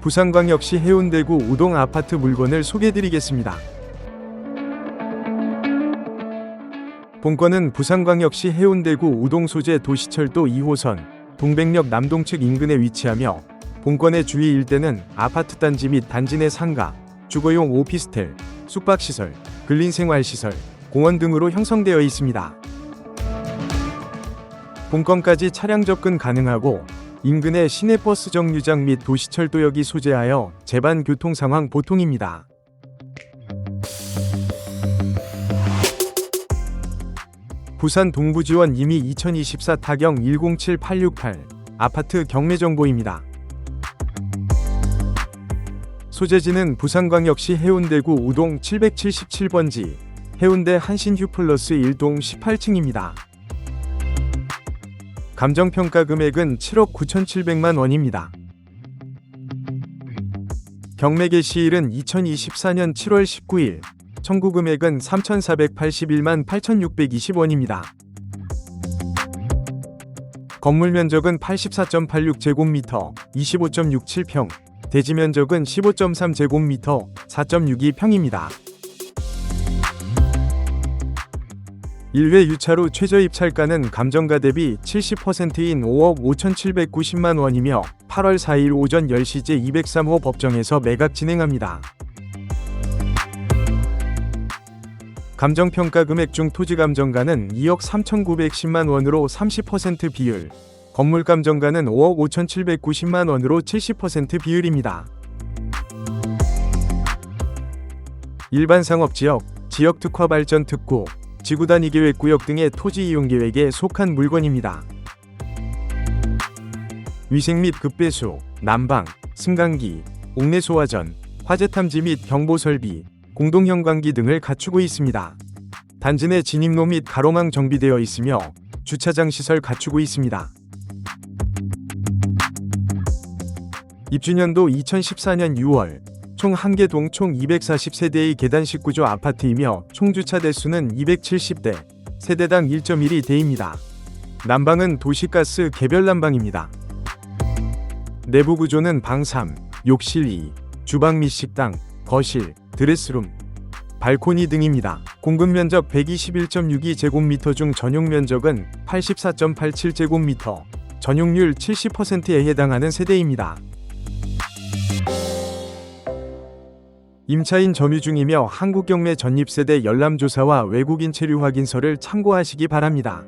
부산광역시 해운대구 우동 아파트 물건을 소개드리겠습니다. 본건은 부산광역시 해운대구 우동 소재 도시철도 2호선 동백역 남동측 인근에 위치하며 본건의 주위 일대는 아파트 단지 및 단지 내 상가, 주거용 오피스텔, 숙박시설, 근린생활시설, 공원 등으로 형성되어 있습니다. 본건까지 차량 접근 가능하고 인근의 시내버스 정류장 및 도시철도역이 소재하여 제반 교통 상황 보통입니다. 부산 동부지원 이미 2024 타경 107868 아파트 경매 정보입니다. 소재지는 부산광역시 해운대구 우동 777번지 해운대 한신휴 플러스 1동 18층입니다. 감정평가 금액은 7억 9,700만 원입니다. 경매 개시일은 2024년 7월 19일, 청구 금액은 3,481만 8,620원입니다. 건물 면적은 84.86제곱미터, 25.67평, 대지 면적은 15.3제곱미터, 4.62평입니다. 1회 유차로 최저 입찰가는 감정가 대비 70%인 5억 5,790만 원이며 8월 4일 오전 10시 제 203호 법정에서 매각 진행합니다. 감정평가 금액 중 토지 감정가는 2억 3,910만 원으로 30% 비율, 건물 감정가는 5억 5,790만 원으로 70% 비율입니다. 일반 상업지역, 지역특화 발전 특구, 지구단위 계획 구역 등의 토지 이용 계획에 속한 물건입니다. 위생 및 급배수, 난방, 승강기, 옥내 소화전, 화재 탐지 및 경보 설비, 공동현관기 등을 갖추고 있습니다. 단지 내 진입로 및 가로망 정비되어 있으며 주차장 시설 갖추고 있습니다. 입주년도 2014년 6월 총 1개 동 총 240세대의 계단식 구조 아파트이며 총 주차 대수는 270대, 세대당 1.12대입니다. 난방은 도시가스 개별 난방입니다. 내부 구조는 방 3, 욕실 2, 주방 및 식당, 거실, 드레스룸, 발코니 등입니다. 공급 면적 121.62 제곱미터 중 전용 면적은 84.87 제곱미터, 전용률 70%에 해당하는 세대입니다. 임차인 점유 중이며 한국경매 전입세대 열람조사와 외국인 체류 확인서를 참고하시기 바랍니다.